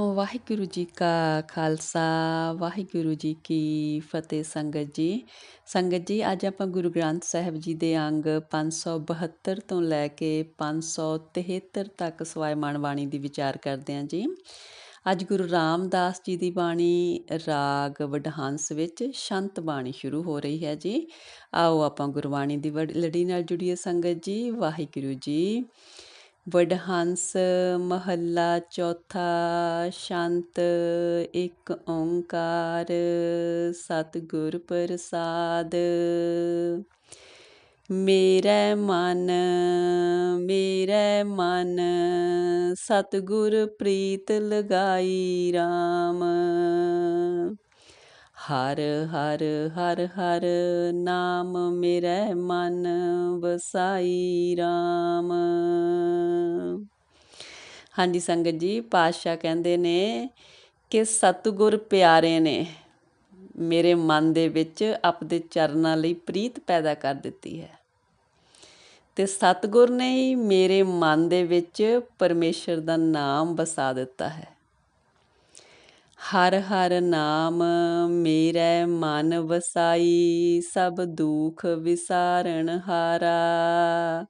ਵਾਹਿਗੁਰੂ ਜੀ ਕਾ ਖਾਲਸਾ, ਵਾਹਿਗੁਰੂ ਜੀ ਕੀ ਫਤਿਹ ਸੰਗਤ ਜੀ। ਸੰਗਤ ਜੀ, ਅੱਜ ਆਪਾਂ ਗੁਰੂ ਗ੍ਰੰਥ ਸਾਹਿਬ ਜੀ ਦੇ ਅੰਗ 572 ਤੋਂ ਲੈ ਕੇ 573 ਤੱਕ ਸਵਾਇਮਾਨ ਬਾਣੀ ਦੀ ਵਿਚਾਰ ਕਰਦੇ ਹਾਂ ਜੀ। ਅੱਜ ਗੁਰੂ ਰਾਮਦਾਸ ਜੀ ਦੀ ਬਾਣੀ, ਰਾਗ ਵਡਹੰਸ ਵਿੱਚ ਸ਼ੰਤ ਬਾਣੀ ਸ਼ੁਰੂ ਹੋ ਰਹੀ ਹੈ ਜੀ। ਆਓ ਆਪਾਂ ਗੁਰਬਾਣੀ ਦੀ ਲੜੀ ਨਾਲ ਜੁੜੀਏ ਸੰਗਤ ਜੀ, ਵਾਹਿਗੁਰੂ ਜੀ। ਵਡਹੰਸ, ਮਹੱਲਾ ਚੌਥਾ, ਸ਼ਾਂਤ ਇੱਕ ਓੰਕਾਰ, ਸਤਿਗੁਰ ਪ੍ਰਸਾਦ। ਮੇਰਾ ਮਨ ਮੇਰਾ ਮਨ, ਸਤਿਗੁਰ ਪ੍ਰੀਤ ਲਗਾਈ RAM ਹਰ ਹਰ ਹਰ ਹਰ ਨਾਮ ਮੇਰੇ ਮਨ ਵਸਾਈ RAM ਹਾਂਜੀ ਸੰਗਤ ਜੀ, ਪਾਤਸ਼ਾਹ ਕਹਿੰਦੇ ਨੇ ਕਿ ਸਤਿਗੁਰ ਪਿਆਰੇ ਨੇ, ਮੇਰੇ ਮਨ ਦੇ ਵਿੱਚ ਆਪਦੇ ਚਰਨਾਂ ਲਈ ਪ੍ਰੀਤ ਪੈਦਾ ਕਰ ਦਿੱਤੀ ਹੈ। ਤੇ ਸਤਿਗੁਰ ਨੇ ਹੀ ਮੇਰੇ ਮਨ ਦੇ ਵਿੱਚ ਪਰਮੇਸ਼ਰ ਦਾ ਨਾਮ ਵਸਾ ਦਿੱਤਾ ਹੈ। ਹਰ ਹਰ ਨਾਮ ਮੇਰੇ ਮਨ ਵਸਾਈ, ਸਭ ਦੁੱਖ ਵਿਸਾਰਣ ਹਾਰਾ।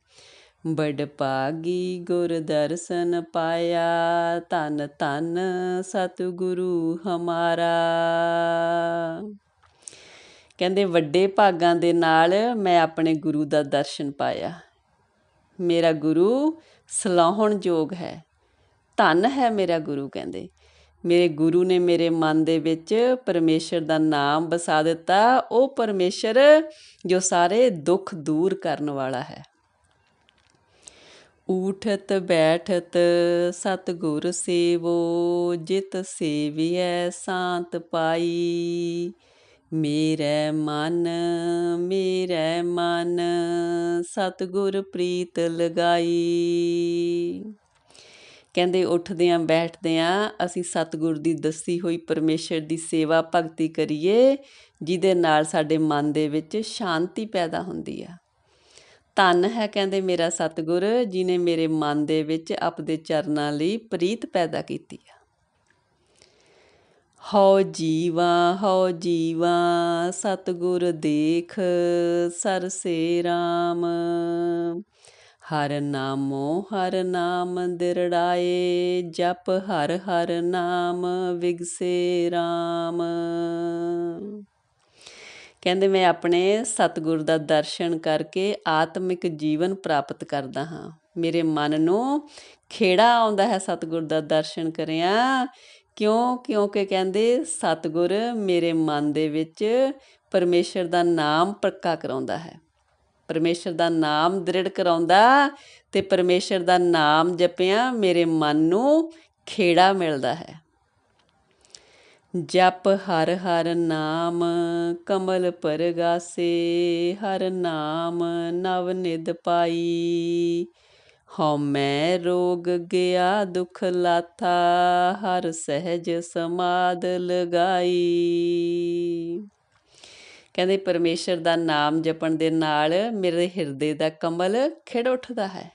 ਬੜ ਪਾਗੀ ਗੁਰ ਦਰਸ਼ਨ ਪਾਇਆ ਤਨ ਤਨ ਸਤਿਗੁਰੂ ਹਮਾਰਾ। ਕਹਿੰਦੇ ਵੱਡੇ ਭਾਗਾਂ ਦੇ ਨਾਲ ਮੈਂ ਆਪਣੇ ਗੁਰੂ ਦਾ ਦਰਸ਼ਨ ਪਾਇਆ। ਮੇਰਾ ਗੁਰੂ ਸਲਾਹਣ ਯੋਗ ਹੈ। ਧਨ ਹੈ ਮੇਰਾ ਗੁਰੂ ਕਹਿੰਦੇ। ਮੇਰੇ ਗੁਰੂ ਨੇ ਮੇਰੇ ਮਨ ਦੇ ਵਿੱਚ ਪਰਮੇਸ਼ਰ ਦਾ ਨਾਮ ਵਸਾ ਦਿੱਤਾ। ਉਹ ਪਰਮੇਸ਼ਰ ਜੋ ਸਾਰੇ ਦੁੱਖ ਦੂਰ ਕਰਨ ਵਾਲਾ ਹੈ। ਊਠਤ ਬੈਠਤ ਸਤਗੁਰ ਸੇਵੋ, ਜਿਤ ਸੇਵੀਐ ਸ਼ਾਂਤ ਪਾਈ। ਮੇਰੇ ਮਨ ਮੇਰੇ ਮਨ, ਸਤਗੁਰ ਪ੍ਰੀਤ ਲਗਾਈ। ਕਹਿੰਦੇ ਉੱਠਦੇ ਆਂ ਬੈਠਦੇ ਆਂ ਅਸੀਂ ਸਤਿਗੁਰ ਦੀ ਦੱਸੀ ਹੋਈ ਪਰਮੇਸ਼ਰ ਦੀ ਸੇਵਾ ਭਗਤੀ ਕਰੀਏ, ਜਿਹਦੇ ਨਾਲ ਸਾਡੇ ਮਨ ਦੇ ਵਿੱਚ ਸ਼ਾਂਤੀ ਪੈਦਾ ਹੁੰਦੀ ਆ। ਧੰਨ ਹੈ ਕਹਿੰਦੇ ਮੇਰਾ ਸਤਿਗੁਰ ਜਿਨੇ ਮੇਰੇ ਮਨ ਦੇ ਵਿੱਚ ਆਪਦੇ ਚਰਨਾਂ ਲਈ ਪ੍ਰੀਤ ਪੈਦਾ ਕੀਤੀ ਆ। ਹਉ ਜੀਵਾ ਹਉ ਜੀਵਾ, ਸਤਿਗੁਰ ਦੇਖ, ਸਰਸੇ RAM ਹਰ ਨਾਮੋ ਹਰ ਨਾਮ ਦਿਰੜਾਏ, ਜਪ ਹਰ ਹਰ ਨਾਮ ਵਿਗਸੇ RAM ਕਹਿੰਦੇ ਮੈਂ ਆਪਣੇ ਸਤਿਗੁਰ ਦਾ ਦਰਸ਼ਨ ਕਰਕੇ ਆਤਮਿਕ ਜੀਵਨ ਪ੍ਰਾਪਤ ਕਰਦਾ ਹਾਂ। ਮੇਰੇ ਮਨ ਨੂੰ ਖੇੜਾ ਆਉਂਦਾ ਹੈ ਸਤਿਗੁਰ ਦਾ ਦਰਸ਼ਨ ਕਰਿਆ। ਕਿਉਂ? ਕਿਉਂਕਿ ਕਹਿੰਦੇ ਸਤਿਗੁਰ ਮੇਰੇ ਮਨ ਦੇ ਵਿੱਚ ਪਰਮੇਸ਼ਰ ਦਾ ਨਾਮ ਪੱਕਾ ਕਰਾਉਂਦਾ ਹੈ। ਪਰਮੇਸ਼ਰ ਦਾ ਨਾਮ ਦ੍ਰਿੜ ਕਰਾਉਂਦਾ ਤੇ ਪਰਮੇਸ਼ਰ ਦਾ ਨਾਮ ਜਪਿਆ, ਮੇਰੇ ਮਨ ਨੂੰ ਖੇੜਾ ਮਿਲਦਾ ਹੈ। ਜਪ ਹਰ ਹਰ ਨਾਮ, ਕਮਲ ਪਰਗਾਸੇ ਹਰ ਨਾਮ, ਨਵ ਨਿਦ ਪਾਈ। ਹਉ ਮੈਂ ਰੋਗ ਗਿਆ, ਦੁਖ ਲਾਥਾ, ਹਰ ਸਹਿਜ ਸਮਾਦ ਲਗਾਈ। ਕਹਿੰਦੇ ਪਰਮੇਸ਼ਰ ਦਾ ਨਾਮ ਜਪਣ ਦੇ ਨਾਲ ਮੇਰੇ ਹਿਰਦੇ ਦਾ ਕਮਲ ਖਿੜ ਉੱਠਦਾ ਹੈ।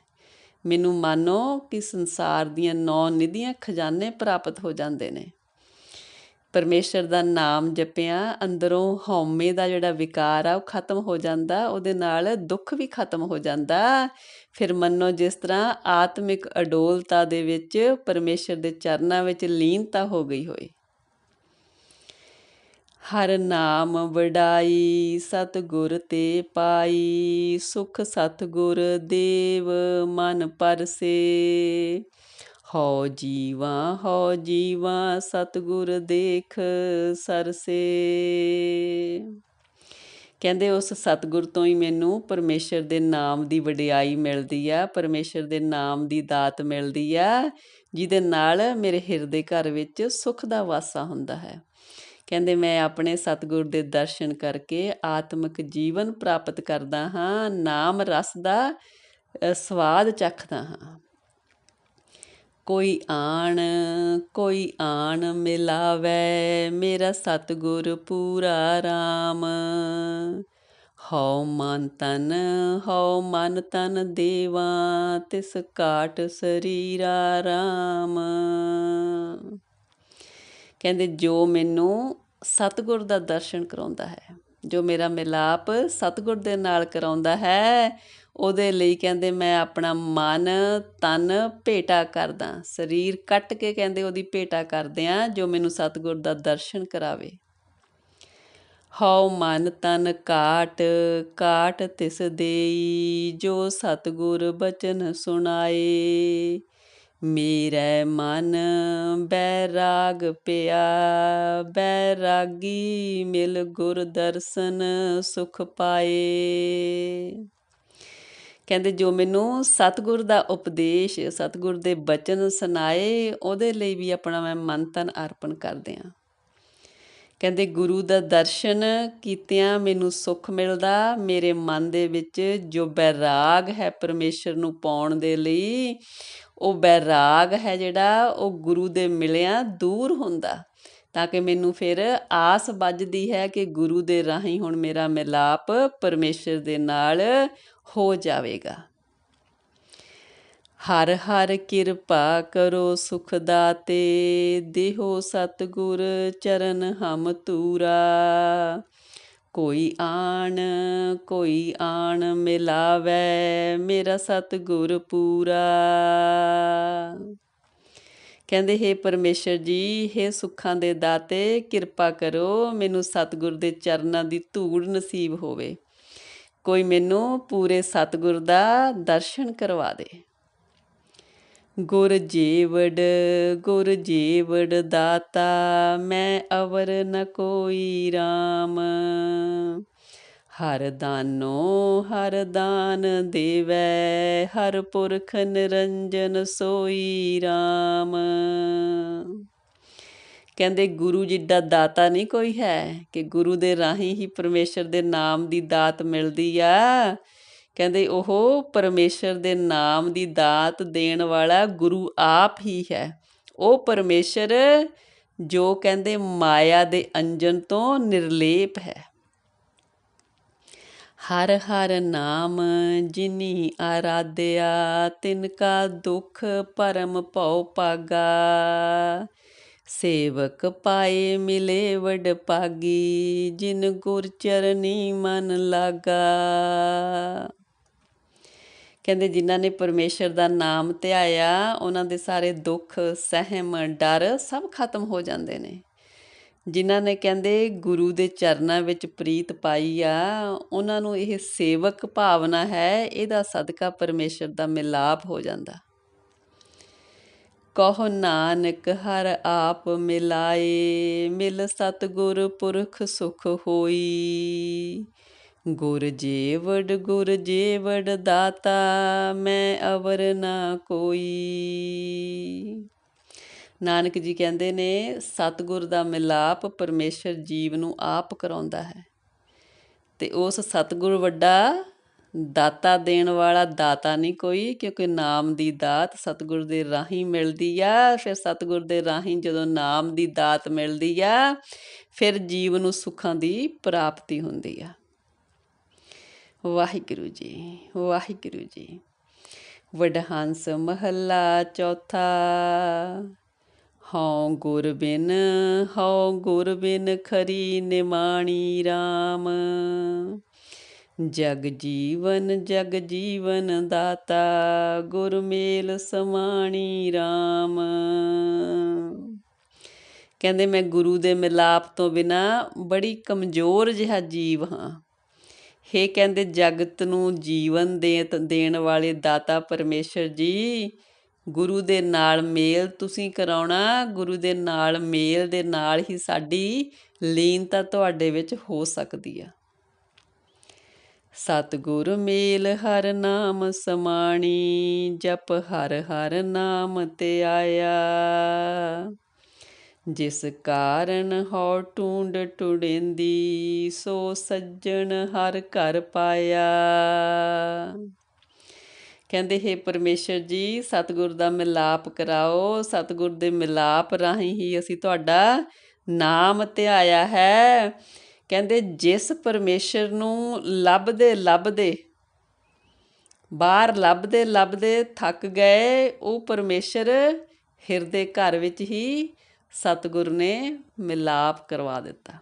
ਮੈਨੂੰ ਮਾਨੋ ਕਿ ਸੰਸਾਰ ਦੀਆਂ ਨੌ ਨਿਧੀਆਂ ਖਜ਼ਾਨੇ ਪ੍ਰਾਪਤ ਹੋ ਜਾਂਦੇ ਨੇ। ਪਰਮੇਸ਼ਰ ਦਾ ਨਾਮ ਜਪਿਆ, ਅੰਦਰੋਂ ਹਉਮੈ ਦਾ ਜਿਹੜਾ ਵਿਕਾਰ ਆ, ਉਹ ਖਤਮ ਹੋ ਜਾਂਦਾ, ਉਹਦੇ ਨਾਲ ਦੁੱਖ ਵੀ ਖਤਮ ਹੋ ਜਾਂਦਾ। ਫਿਰ ਮੰਨੋ ਜਿਸ ਤਰ੍ਹਾਂ ਆਤਮਿਕ ਅਡੋਲਤਾ ਦੇ ਵਿੱਚ ਪਰਮੇਸ਼ਰ ਦੇ ਚਰਨਾਂ ਵਿੱਚ ਲੀਨਤਾ ਹੋ ਗਈ ਹੋਈ ਹਰ ਨਾਮ ਵਡਾਈ, ਸਤਗੁਰ ਤੇ ਪਾਈ, ਸੁਖ ਸਤਗੁਰ ਦੇਵ ਮਨ ਪਰਸੇ। ਹਉ ਜੀਵਾ ਹਉ ਜੀਵਾ, ਸਤਗੁਰ ਦੇਖ ਸਰਸੇ। ਕਹਿੰਦੇ ਉਸ ਸਤਗੁਰ ਤੋਂ ਹੀ ਮੈਨੂੰ ਪਰਮੇਸ਼ਰ ਦੇ ਨਾਮ ਦੀ ਵਡਿਆਈ ਮਿਲਦੀ ਆ, ਪਰਮੇਸ਼ਰ ਦੇ ਨਾਮ ਦੀ ਦਾਤ ਮਿਲਦੀ ਆ, ਜਿਹਦੇ ਨਾਲ ਮੇਰੇ ਹਿਰਦੇ ਘਰ ਵਿੱਚ ਸੁਖ ਦਾ ਵਾਸਾ ਹੁੰਦਾ ਹੈ। ਕਹਿੰਦੇ ਮੈਂ ਆਪਣੇ ਸਤਿਗੁਰ ਦੇ ਦਰਸ਼ਨ ਕਰਕੇ ਆਤਮਿਕ ਜੀਵਨ ਪ੍ਰਾਪਤ ਕਰਦਾ ਹਾਂ, ਨਾਮ ਰਸ ਦਾ ਸਵਾਦ ਚੱਖਦਾ ਹਾਂ। ਕੋਈ ਆਣ ਕੋਈ ਆਣ ਮਿਲਾਵੇ, ਮੇਰਾ ਸਤਿਗੁਰ ਪੂਰਾ RAM ਹਉ ਮਨ ਤਨ, ਹਉ ਮਨ ਤਨ ਦੇਵਾ, ਤਿਸ ਕਾਟ ਸਰੀਰਾ RAM ਕਹਿੰਦੇ ਜੋ ਮੈਨੂੰ ਸਤਿਗੁਰ ਦਾ ਦਰਸ਼ਨ ਕਰਾਉਂਦਾ ਹੈ। ਜੋ ਮੇਰਾ ਮਿਲਾਪ ਸਤਿਗੁਰ ਦੇ ਨਾਲ ਕਰਾਉਂਦਾ ਹੈ, ਉਹਦੇ ਲਈ ਕਹਿੰਦੇ ਮੈਂ ਆਪਣਾ ਮਨ, ਤਨ ਭੇਟਾ ਕਰਦਾ। ਸਰੀਰ ਕੱਟ ਕੇ ਕਹਿੰਦੇ ਉਹਦੀ ਭੇਟਾ ਕਰਦੇ ਆ, ਜੋ ਮੈਨੂੰ ਸਤਿਗੁਰ ਦਾ ਦਰਸ਼ਨ ਕਰਾਵੇ। ਹਉ ਮਨ ਤਨ ਕਾਟ ਕਾਟ ਤਿਸ ਦੇਈ, ਜੋ ਸਤਿਗੁਰ ਬਚਨ ਸੁਣਾਏ। ਮੇਰੇ ਮਨ ਬੈਰਾਗ ਪਿਆ, ਬੈਰਾਗੀ ਮਿਲ ਗੁਰ ਦਰਸ਼ਨ ਸੁਖ ਪਾਏ। ਕਹਿੰਦੇ ਜੋ ਮੈਨੂੰ ਸਤਿਗੁਰ ਦਾ ਉਪਦੇਸ਼, ਸਤਿਗੁਰ ਦੇ ਬਚਨ ਸੁਣਾਏ, ਉਹਦੇ ਲਈ ਵੀ ਆਪਣਾ ਮੈਂ ਮਨ ਤਨ ਅਰਪਣ ਕਰਦੇ ਆ ਕਹਿੰਦੇ, ਗੁਰੂ ਦਾ ਦਰਸ਼ਨ ਕੀਤਿਆਂ ਮੈਨੂੰ ਸੁੱਖ ਮਿਲਦਾ। ਮੇਰੇ ਮਨ ਦੇ ਵਿੱਚ ਜੋ ਬੈਰਾਗ ਹੈ ਪਰਮੇਸ਼ਰ ਨੂੰ ਪਾਉਣ ਦੇ ਲਈ, ਉਹ ਬੈਰਾਗ ਹੈ ਜਿਹੜਾ, ਉਹ ਗੁਰੂ ਦੇ ਮਿਲਿਆਂ ਦੂਰ ਹੁੰਦਾ। ਤਾਂ ਕਿ ਮੈਨੂੰ ਫਿਰ ਆਸ ਵੱਜਦੀ ਹੈ ਕਿ ਗੁਰੂ ਦੇ ਰਾਹੀਂ ਹੁਣ ਮੇਰਾ ਮਿਲਾਪ ਪਰਮੇਸ਼ਰ ਦੇ ਨਾਲ ਹੋ ਜਾਵੇਗਾ। ਹਰ ਹਰ ਕਿਰਪਾ ਕਰੋ ਸੁਖ ਦਾਤੇ ਦੇਹੋ ਸਤਗੁਰ ਚਰਨ ਹਮ ਤੂਰਾ। ਕੋਈ ਆਣ ਕੋਈ ਆਣ ਮਿਲਾਵੇ ਮੇਰਾ ਸਤਗੁਰ ਪੂਰਾ। ਕਹਿੰਦੇ, ਹੈ ਪਰਮੇਸ਼ਰ ਜੀ, ਹੈ ਸੁੱਖਾਂ ਦੇ ਦਾਤੇ, ਕਿਰਪਾ ਕਰੋ ਮੈਨੂੰ ਸਤਗੁਰ ਦੇ ਚਰਨਾਂ ਦੀ ਧੂੜ ਨਸੀਬ ਹੋਵੇ। ਕੋਈ ਮੈਨੂੰ ਪੂਰੇ ਸਤਗੁਰ ਦਾ ਦਰਸ਼ਨ ਕਰਵਾ ਦੇ। ਗੁਰ ਜੀਵੜ ਗੁਰ ਜੀਵੜ ਦਾਤਾ, ਮੈਂ ਅਵਰ ਨ ਕੋਈ RAM ਹਰ ਦਾਨੋ ਹਰ ਦਾਨ ਦੇਵੈ, ਹਰ ਪੁਰਖ ਨਿਰੰਜਨ ਸੋਈ RAM ਕਹਿੰਦੇ ਗੁਰੂ ਜਿੱਡਾ ਦਾਤਾ ਨਹੀਂ ਕੋਈ ਹੈ, ਕਿ ਗੁਰੂ ਦੇ ਰਾਹੀਂ ਹੀ ਪਰਮੇਸ਼ਰ ਦੇ ਨਾਮ ਦੀ ਦਾਤ ਮਿਲਦੀ ਆ। ਕਹਿੰਦੇ ਉਹ ਪਰਮੇਸ਼ਰ ਦੇ ਨਾਮ ਦੀ ਦਾਤ ਦੇਣ ਵਾਲਾ ਗੁਰੂ ਆਪ ਹੀ ਹੈ। ਉਹ ਪਰਮੇਸ਼ਰ ਜੋ ਕਹਿੰਦੇ ਮਾਇਆ ਦੇ ਅੰਜਨ ਤੋਂ ਨਿਰਲੇਪ ਹੈ। ਹਰ ਹਰ ਨਾਮ ਜਿਨੀ ਆਰਾਧਿਆ, ਤਿਨ ਕਾ ਦੁਖ ਪਰਮ ਭਉ ਪਾਗਾ ਸੇਵਕ ਪਾਏ ਮਿਲੇ ਵਡ ਪਾਗੀ ਜਿਨ ਗੁਰ ਚਰਨੀ ਮਨ ਲਾਗਾ। ਕਹਿੰਦੇ ਜਿਨ੍ਹਾਂ ਨੇ ਪਰਮੇਸ਼ਰ ਦਾ ਨਾਮ ਧਿਆਇਆ, ਉਹਨਾਂ ਦੇ ਸਾਰੇ ਦੁੱਖ, ਸਹਿਮ, ਡਰ ਸਭ ਖਤਮ ਹੋ ਜਾਂਦੇ ਨੇ। ਜਿਨ੍ਹਾਂ ਨੇ ਕਹਿੰਦੇ ਗੁਰੂ ਦੇ ਚਰਨਾਂ ਵਿੱਚ ਪ੍ਰੀਤ ਪਾਈ ਆ, ਉਹਨਾਂ ਨੂੰ ਇਹ ਸੇਵਕ ਭਾਵਨਾ ਹੈ, ਇਹਦਾ ਸਦਕਾ ਪਰਮੇਸ਼ਰ ਦਾ ਮਿਲਾਪ ਹੋ ਜਾਂਦਾ। ਕਹੋ ਨਾਨਕ ਹਰ ਆਪ ਮਿਲਾਏ, ਮਿਲ ਸਤਗੁਰ ਪੁਰਖ ਸੁਖ ਹੋਈ। ਗੁਰ ਜੀਵੜ ਗੁਰ ਜੀਵੜ ਦਾਤਾ ਮੈਂ ਅਵਰ ਨਾ ਕੋਈ। ਨਾਨਕ ਜੀ ਕਹਿੰਦੇ ਨੇ, ਸਤਗੁਰ ਦਾ ਮਿਲਾਪ ਪਰਮੇਸ਼ਰ ਜੀਵ ਨੂੰ ਆਪ ਕਰਾਉਂਦਾ ਹੈ। ਤੇ ਉਸ ਸਤਗੁਰ ਵੱਡਾ ਦਾਤਾ ਦੇਣ ਵਾਲਾ ਦਾਤਾ ਨਹੀਂ ਕੋਈ, ਕਿਉਂਕਿ ਨਾਮ ਦੀ ਦਾਤ ਸਤਿਗੁਰ ਦੇ ਰਾਹੀਂ ਮਿਲਦੀ ਆ। ਫਿਰ ਸਤਿਗੁਰ ਦੇ ਰਾਹੀਂ ਜਦੋਂ ਨਾਮ ਦੀ ਦਾਤ ਮਿਲਦੀ ਆ, ਫਿਰ ਜੀਵ ਨੂੰ ਸੁੱਖਾਂ ਦੀ ਪ੍ਰਾਪਤੀ ਹੁੰਦੀ ਆ। ਵਾਹਿਗੁਰੂ ਜੀ ਵਾਹਿਗੁਰੂ ਜੀ। ਵਡਹੰਸ ਮਹੱਲਾ ਚੌਥਾ। ਹਉ ਗੁਰ ਬਿਨ ਹਉ ਗੁਰ ਬਿਨ ਖਰੀ ਨਿਮਾਣੀ RAM ਜਗ ਜੀਵਨ ਜਗ ਜੀਵਨ ਦਾਤਾ ਗੁਰ ਮੇਲ ਸਮਾਣੀ RAM ਕਹਿੰਦੇ ਮੈਂ ਗੁਰੂ ਦੇ ਮਿਲਾਪ ਤੋਂ ਬਿਨਾ ਬੜੀ ਕਮਜ਼ੋਰ ਜਿਹਾ ਜੀਵ ਹਾਂ। हे ਕਹਿੰਦੇ ਜਗਤ ਨੂੰ ਜੀਵਨ ਦੇ ਦੇਣ ਵਾਲੇ ਦਾਤਾ ਪਰਮੇਸ਼ਰ ਜੀ, ਗੁਰੂ ਦੇ ਨਾਲ ਮੇਲ ਤੁਸੀਂ ਕਰਾਉਣਾ, ਗੁਰੂ ਦੇ ਨਾਲ ਮੇਲ ਦੇ ਨਾਲ ਹੀ ਸਾਡੀ ਲੀਨਤਾ ਤੁਹਾਡੇ ਵਿੱਚ ਹੋ ਸਕਦੀ ਆ। ਸਤਗੁਰ ਮੇਲ ਹਰ ਨਾਮ ਸਮਾਣੀ, ਜਪ ਹਰ ਹਰ ਨਾਮ ਤੇ ਆਇਆ। ਜਿਸ ਕਾਰਨ ਹੋ ਟੁੰਡ ਟੁੜੇਂਦੀ, ਸੋ ਸੱਜਣ ਹਰ ਘਰ ਪਾਇਆ। ਕਹਿੰਦੇ, ਹੈ ਪਰਮੇਸ਼ਰ ਜੀ, ਸਤਿਗੁਰ ਦਾ ਮਿਲਾਪ ਕਰਾਓ। ਸਤਿਗੁਰ ਦੇ ਮਿਲਾਪ ਰਾਹੀਂ ਹੀ ਅਸੀਂ ਤੁਹਾਡਾ ਨਾਮ ਧਿਆਇਆ ਹੈ। ਕਹਿੰਦੇ, ਜਿਸ ਪਰਮੇਸ਼ਰ ਨੂੰ ਲੱਭਦੇ ਲੱਭਦੇ, ਬਾਹਰ ਲੱਭਦੇ ਲੱਭਦੇ ਥੱਕ ਗਏ, ਉਹ ਪਰਮੇਸ਼ਰ ਹਿਰਦੇ ਘਰ ਵਿੱਚ ਹੀ ਸਤਿਗੁਰ ਨੇ ਮਿਲਾਪ ਕਰਵਾ ਦਿੱਤਾ।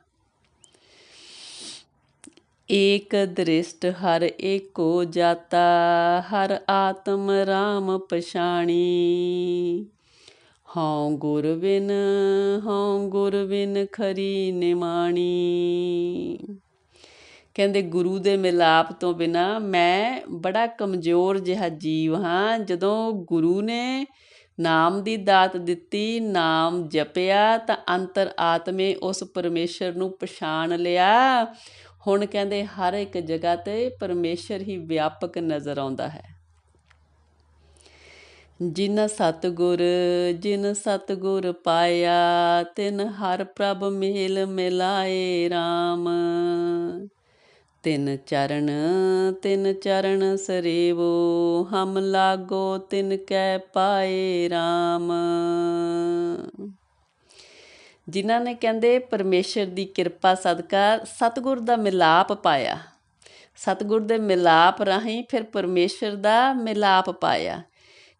ਏਕ ਦ੍ਰਿਸ਼ਟ ਹਰ ਏਕੋ ਜਾਤਾ, ਹਰ ਆਤਮ ਰਾਮ ਪਛਾਣੀ। ਹਉ ਗੁਰ ਬਿਨ ਹਉ ਗੁਰ ਬਿਨ ਖਰੀ ਨਿਮਾਣੀ। ਕਹਿੰਦੇ ਗੁਰੂ ਦੇ ਮਿਲਾਪ ਤੋਂ ਬਿਨਾ ਮੈਂ ਬੜਾ ਕਮਜ਼ੋਰ ਜਿਹਾ ਜੀਵ ਹਾਂ। ਜਦੋਂ ਗੁਰੂ ਨੇ ਨਾਮ ਦੀ ਦਾਤ ਦਿੱਤੀ, ਨਾਮ ਜਪਿਆ ਤਾਂ ਅੰਤਰ ਆਤਮੇ ਉਸ ਪਰਮੇਸ਼ਰ ਨੂੰ ਪਛਾਣ ਲਿਆ। ਹੁਣ ਕਹਿੰਦੇ ਹਰ ਇੱਕ ਜਗ੍ਹਾ ਤੇ ਪਰਮੇਸ਼ਰ ਹੀ ਵਿਆਪਕ ਨਜ਼ਰ ਆਉਂਦਾ ਹੈ। ਜਿਨ ਸਤਗੁਰ ਜਿਨ ਸਤਗੁਰ ਪਾਇਆ, ਤਿਨ ਹਰ ਪ੍ਰਭ ਮੇਲ ਮਿਲਾਏ RAM ਤਿਨ ਚਰਨ ਤਿਨ ਚਰਨ ਸਰੇਵੋ, ਹਮ ਲਾਗੋ ਤਿਨ ਕੈ ਪਾਏ RAM ਜਿਨ੍ਹਾਂ ਨੇ ਕਹਿੰਦੇ, ਪਰਮੇਸ਼ਰ ਦੀ ਕਿਰਪਾ ਸਦਕਾ ਸਤਗੁਰ ਦਾ ਮਿਲਾਪ ਪਾਇਆ। ਸਤਗੁਰ ਦੇ ਮਿਲਾਪ ਰਾਹੀਂ ਫਿਰ ਪਰਮੇਸ਼ਰ ਦਾ ਮਿਲਾਪ ਪਾਇਆ।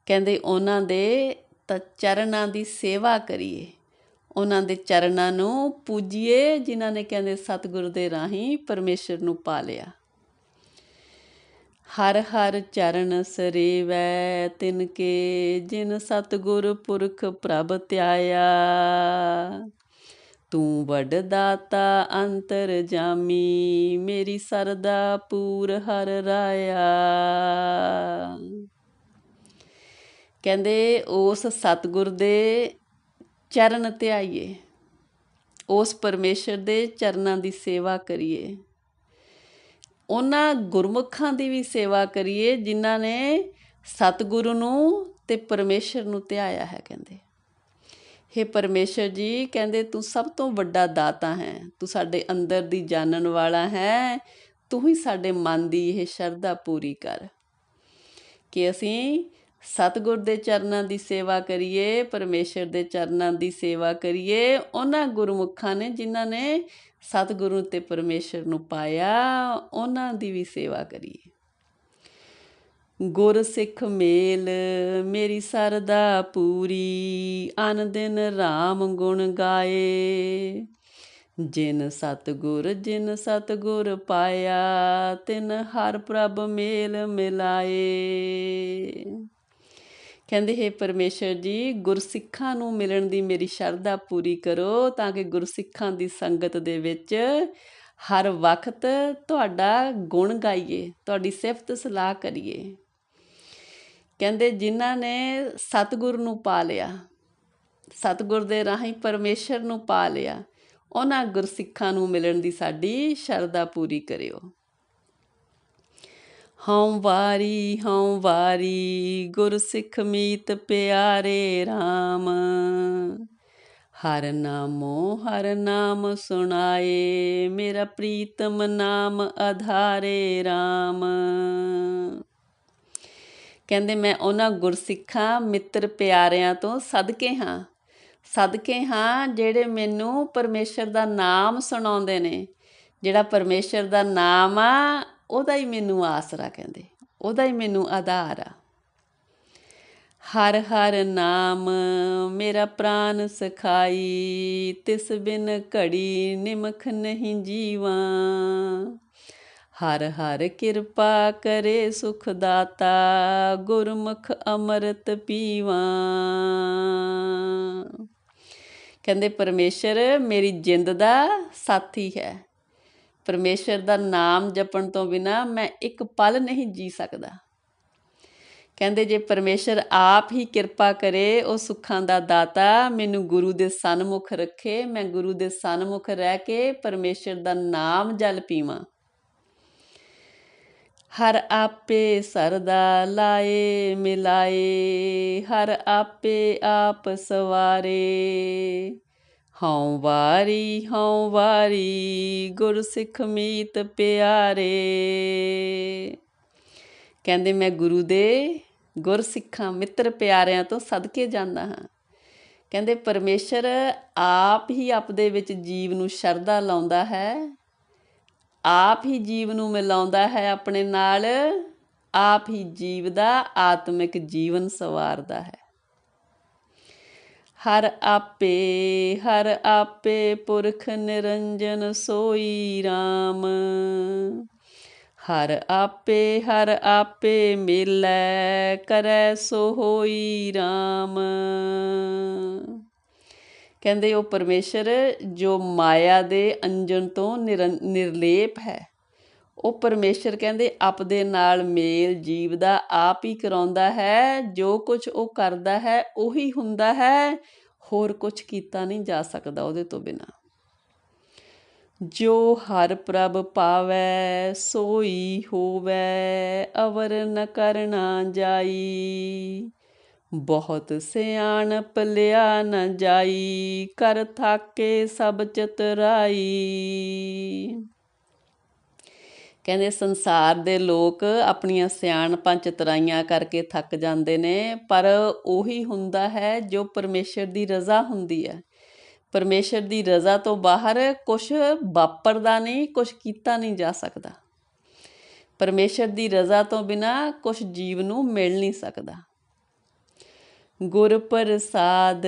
ਕਹਿੰਦੇ, ਉਹਨਾਂ ਦੇ ਤਾਂ ਚਰਨਾਂ ਦੀ ਸੇਵਾ ਕਰੀਏ। ਉਹਨਾਂ ਦੇ ਚਰਨਾਂ ਨੂੰ ਪੂਜੀਏ, ਜਿਨ੍ਹਾਂ ਨੇ ਕਹਿੰਦੇ ਸਤਿਗੁਰ ਦੇ ਰਾਹੀਂ ਪਰਮੇਸ਼ਰ ਨੂੰ ਪਾ ਲਿਆ ਹਰ ਹਰ ਚਰਨ ਸਰੇਵੈ, ਤਿਨ ਕੇ ਜਿਨ ਸਤਿਗੁਰ ਪੁਰਖ ਪ੍ਰਭ ਧਿਆਇਆ। ਤੂੰ ਵੱਡ ਦਾਤਾ ਅੰਤਰ ਜਾਮੀ, ਮੇਰੀ ਸਰਦਾ ਪੂਰ ਹਰ ਰਾਇਆ। ਕਹਿੰਦੇ ਉਸ ਸਤਿਗੁਰ ਦੇ ਚਰਨ ਧਿਆਈਏ ਉਸ ਪਰਮੇਸ਼ਰ ਦੇ ਚਰਨਾਂ ਦੀ ਸੇਵਾ ਕਰੀਏ। ਉਹਨਾਂ ਗੁਰਮੁਖਾਂ ਦੀ ਵੀ ਸੇਵਾ ਕਰੀਏ, ਜਿਨ੍ਹਾਂ ਨੇ ਸਤਿਗੁਰੂ ਨੂੰ ਤੇ ਪਰਮੇਸ਼ਰ ਨੂੰ ਧਿਆਇਆ ਹੈ, ਕਹਿੰਦੇ। हे ਪਰਮੇਸ਼ਰ ਜੀ, ਕਹਿੰਦੇ, ਤੂੰ ਸਭ ਤੋਂ ਵੱਡਾ ਦਾਤਾ ਹੈ। ਤੂੰ ਸਾਡੇ ਅੰਦਰ ਦੀ ਜਾਣਨ ਵਾਲਾ ਹੈ। ਤੂੰ ਹੀ ਸਾਡੇ ਮਨ ਦੀ ਇਹ ਸ਼ਰਧਾ ਪੂਰੀ ਕਰ। ਕਿ ਅਸੀਂ ਸਤਿਗੁਰ ਦੇ ਚਰਨਾਂ ਦੀ ਸੇਵਾ ਕਰੀਏ, ਪਰਮੇਸ਼ਰ ਦੇ ਚਰਨਾਂ ਦੀ ਸੇਵਾ ਕਰੀਏ। ਉਹਨਾਂ ਗੁਰਮੁਖਾਂ ਨੇ ਜਿਨ੍ਹਾਂ ਨੇ ਸਤਿਗੁਰੂ ਤੇ ਪਰਮੇਸ਼ਰ ਨੂੰ ਪਾਇਆ, ਉਹਨਾਂ ਦੀ ਵੀ ਸੇਵਾ ਕਰੀਏ। ਗੁਰ ਸਿੱਖ ਮੇਲ, ਮੇਰੀ ਸਰਦਾ ਪੂਰੀ ਅਨ ਦਿਨ RAM ਗੁਣ ਗਾਏ। ਜਿਨ ਸਤਗੁਰ ਜਿਨ ਸਤਗੁਰ ਪਾਇਆ, ਤਿਨ ਹਰ ਪ੍ਰਭ ਮੇਲ ਮਿਲਾਏ। ਕਹਿੰਦੇ, ਹੈ ਪਰਮੇਸ਼ਰ ਜੀ, ਗੁਰਸਿੱਖਾਂ ਨੂੰ ਮਿਲਣ ਦੀ ਮੇਰੀ ਸ਼ਰਧਾ ਪੂਰੀ ਕਰੋ, ਤਾਂ ਕਿ ਗੁਰਸਿੱਖਾਂ ਦੀ ਸੰਗਤ ਦੇ ਵਿੱਚ ਹਰ ਵਕਤ ਤੁਹਾਡਾ ਗੁਣ ਗਾਈਏ, ਤੁਹਾਡੀ ਸਿਫਤ ਸਲਾਹ ਕਰੀਏ। ਕਹਿੰਦੇ, ਜਿਨ੍ਹਾਂ ਨੇ ਸਤਗੁਰ ਨੂੰ ਪਾ ਲਿਆ, ਸਤਗੁਰ ਦੇ ਰਾਹੀਂ ਪਰਮੇਸ਼ਰ ਨੂੰ ਪਾ ਲਿਆ, ਉਹਨਾਂ ਗੁਰਸਿੱਖਾਂ ਨੂੰ ਮਿਲਣ ਦੀ ਸਾਡੀ ਸ਼ਰਧਾ ਪੂਰੀ ਕਰਿਓ। ਹਉ ਵਾਰੀ ਹਉ ਵਾਰੀ, ਗੁਰ ਸਿੱਖ ਮੀਤ ਪਿਆਰੇ RAM ਹਰ ਨਾਮੋ, ਹਰ ਨਾਮ ਸੁਣਾਏ, ਮੇਰਾ ਪ੍ਰੀਤਮ ਨਾਮ ਆਧਾਰੇ RAM ਕਹਿੰਦੇ, ਮੈਂ ਉਹਨਾਂ ਗੁਰਸਿੱਖਾਂ, ਮਿੱਤਰ ਪਿਆਰਿਆਂ ਤੋਂ ਸਦਕੇ ਹਾਂ। ਸਦਕੇ ਹਾਂ ਜਿਹੜੇ ਮੈਨੂੰ ਪਰਮੇਸ਼ਰ ਦਾ ਨਾਮ ਸੁਣਾਉਂਦੇ ਨੇ। ਜਿਹੜਾ ਪਰਮੇਸ਼ਰ ਦਾ ਨਾਮ ਆ ਉਹਦਾ ਹੀ ਮੈਨੂੰ ਆਸਰਾ ਕਹਿੰਦੇ, ਉਹਦਾ ਹੀ ਮੈਨੂੰ ਆਧਾਰ ਆ। ਹਰ ਹਰ ਨਾਮ ਮੇਰਾ ਪ੍ਰਾਨ ਸਖਾਈ, ਤਿਸ ਬਿਨ ਘੜੀ ਨਿਮਖ ਨਹੀਂ ਜੀਵਾਂ। ਹਰ ਹਰ ਕਿਰਪਾ ਕਰੇ ਸੁਖ ਦਾਤਾ, ਗੁਰਮੁਖ ਅੰਮ੍ਰਿਤ ਪੀਵਾਂ। ਕਹਿੰਦੇ ਪਰਮੇਸ਼ਰ, ਮੇਰੀ ਜਿੰਦ ਦਾ ਸਾਥੀ ਹੈ। ਪਰਮੇਸ਼ਰ ਦਾ ਨਾਮ ਜਪਣ ਤੋਂ ਬਿਨਾ ਮੈਂ ਇੱਕ ਪਲ ਨਹੀਂ ਜੀ ਸਕਦਾ। ਕਹਿੰਦੇ, ਜੇ ਪਰਮੇਸ਼ਰ ਆਪ ਹੀ ਕਿਰਪਾ ਕਰੇ, ਉਹ ਸੁੱਖਾਂ ਦਾ ਦਾਤਾ, ਮੈਨੂੰ ਗੁਰੂ ਦੇ ਸਨਮੁਖ ਰੱਖੇ, ਮੈਂ ਗੁਰੂ ਦੇ ਸਨਮੁਖ ਰਹਿ ਕੇ ਪਰਮੇਸ਼ਰ ਦਾ ਨਾਮ ਜਲ ਪੀਵਾਂ। ਹਰ ਆਪੇ ਸਰਦਾ ਲਾਏ, ਮਿਲਾਏ, ਹਰ ਆਪੇ ਆਪ ਸਵਾਰੇ। ਹਉ ਵਾਰੀ ਹਉ ਵਾਰੀ, ਗੁਰ ਸਿੱਖ ਮੀਤ ਪਿਆਰੇ। ਕਹਿੰਦੇ ਮੈਂ ਗੁਰੂ ਦੇ ਗੁਰ ਸਿੱਖਾਂ, ਮਿੱਤਰ ਪਿਆਰਿਆਂ ਤੋਂ ਸਦਕੇ ਜਾਂਦਾ ਹਾਂ। ਕਹਿੰਦੇ ਪਰਮੇਸ਼ਰ ਆਪ ਹੀ ਆਪਦੇ ਵਿੱਚ ਜੀਵ ਨੂੰ ਸ਼ਰਧਾ ਲਾਉਂਦਾ ਹੈ। ਆਪ ਹੀ ਜੀਵ ਨੂੰ ਮਿਲਾਉਂਦਾ ਹੈ ਆਪਣੇ ਨਾਲ, ਆਪ ਹੀ ਜੀਵ ਦਾ ਆਤਮਿਕ ਜੀਵਨ ਸਵਾਰਦਾ ਹੈ। ਹਰ ਆਪੇ ਹਰ ਆਪੇ ਪੁਰਖ ਨਿਰੰਜਨ ਸੋਈ RAM ਹਰ ਆਪੇ ਹਰ ਆਪੇ ਮਿਲੈ, ਕਰੈ ਸੋ ਹੋਈ RAM ਕਹਿੰਦੇ ਉਹ ਪਰਮੇਸ਼ਰ ਜੋ ਮਾਇਆ ਦੇ ਅੰਜਨ ਤੋਂ ਨਿਰਨ- ਨਿਰਲੇਪ ਹੈ। ਉਹ ਪਰਮੇਸ਼ਰ ਕਹਿੰਦੇ, ਆਪਦੇ ਨਾਲ ਮੇਲ ਜੀਵ ਦਾ ਆਪ ਹੀ ਕਰਾਉਂਦਾ ਹੈ, ਜੋ ਕੁਝ ਉਹ ਕਰਦਾ ਹੈ, ਉਹੀ ਹੁੰਦਾ ਹੈ, ਹੋਰ ਕੁਝ ਕੀਤਾ ਨਹੀਂ ਜਾ ਸਕਦਾ ਉਹਦੇ ਤੋਂ ਬਿਨਾ। ਜੋ ਹਰ ਪ੍ਰਭ ਪਾਵੈ, ਸੋਈ ਹੋਵੈ, ਅਵਰ ਨ ਕਰਨਾ ਜਾਈ। ਬਹੁਤ ਸਿਆਣਪ ਲਿਆ ਨ ਜਾਈ, ਕਰ ਥਾਕੇ ਸਭ ਚਤਰਾਈ। ਕਹਿੰਦੇ ਸੰਸਾਰ ਦੇ ਲੋਕ ਆਪਣੀਆਂ ਸਿਆਣਪਾਂ ਚਤਰਾਈਆਂ ਕਰਕੇ ਥੱਕ ਜਾਂਦੇ ਨੇ, ਪਰ ਉਹੀ ਹੁੰਦਾ ਹੈ ਜੋ ਪਰਮੇਸ਼ਰ ਦੀ ਰਜ਼ਾ ਹੁੰਦੀ ਹੈ। ਪਰਮੇਸ਼ਰ ਦੀ ਰਜ਼ਾ ਤੋਂ ਬਾਹਰ ਕੁਝ ਵਾਪਰਦਾ ਨਹੀਂ ਕੁਝ ਕੀਤਾ ਨਹੀਂ ਜਾ ਸਕਦਾ। ਪਰਮੇਸ਼ਰ ਦੀ ਰਜ਼ਾ ਤੋਂ ਬਿਨਾ ਕੁਝ ਜੀਵ ਨੂੰ ਮਿਲ ਨਹੀਂ ਸਕਦਾ। ਗੁਰ ਪ੍ਰਸਾਦ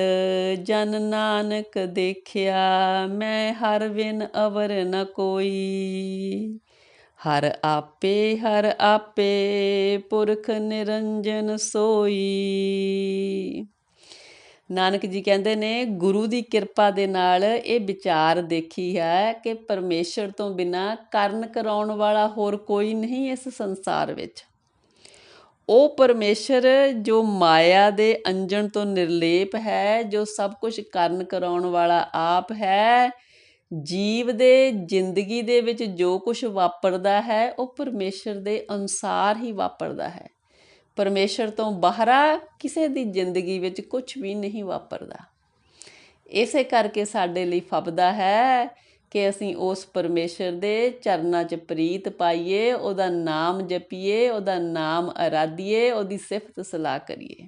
ਜਨ ਨਾਨਕ ਦੇਖਿਆ, ਮੈਂ ਹਰ ਵਿਨ ਅਵਰ ਨ ਕੋਈ। ਹਰ ਆਪੇ ਹਰ ਆਪੇ ਪੁਰਖ ਨਿਰੰਜਨ ਸੋਈ। ਨਾਨਕ ਜੀ ਕਹਿੰਦੇ ਨੇ, ਗੁਰੂ ਦੀ ਕਿਰਪਾ ਦੇ ਨਾਲ ਇਹ ਵਿਚਾਰ ਦੇਖੀ ਹੈ ਕਿ ਪਰਮੇਸ਼ਰ ਤੋਂ ਬਿਨਾ ਕਰਨ ਕਰਾਉਣ ਵਾਲਾ ਹੋਰ ਕੋਈ ਨਹੀਂ ਇਸ ਸੰਸਾਰ ਵਿੱਚ। ਉਹ ਪਰਮੇਸ਼ਰ ਜੋ ਮਾਇਆ ਦੇ ਅੰਜਣ ਤੋਂ ਨਿਰਲੇਪ ਹੈ, ਜੋ ਸਭ ਕੁਝ ਕਰਨ ਕਰਾਉਣ ਵਾਲਾ ਆਪ ਹੈ ਜੀਵ ਦੇ ਜ਼ਿੰਦਗੀ ਦੇ ਵਿੱਚ ਜੋ ਕੁਝ ਵਾਪਰਦਾ ਹੈ, ਉਹ ਪਰਮੇਸ਼ਰ ਦੇ ਅਨੁਸਾਰ ਹੀ ਵਾਪਰਦਾ ਹੈ। ਪਰਮੇਸ਼ਰ ਤੋਂ ਬਾਹਰਾ ਕਿਸੇ ਦੀ ਜ਼ਿੰਦਗੀ ਵਿੱਚ ਕੁਝ ਵੀ ਨਹੀਂ ਵਾਪਰਦਾ। ਇਸੇ ਕਰਕੇ ਸਾਡੇ ਲਈ ਫਬਦਾ ਹੈ ਕਿ ਅਸੀਂ ਉਸ ਪਰਮੇਸ਼ਰ ਦੇ ਚਰਨਾਂ 'ਚ ਪ੍ਰੀਤ ਪਾਈਏ, ਉਹਦਾ ਨਾਮ ਜਪੀਏ, ਉਹਦਾ ਨਾਮ ਅਰਾਧੀਏ, ਉਹਦੀ ਸਿਫਤ ਸਲਾਹ ਕਰੀਏ।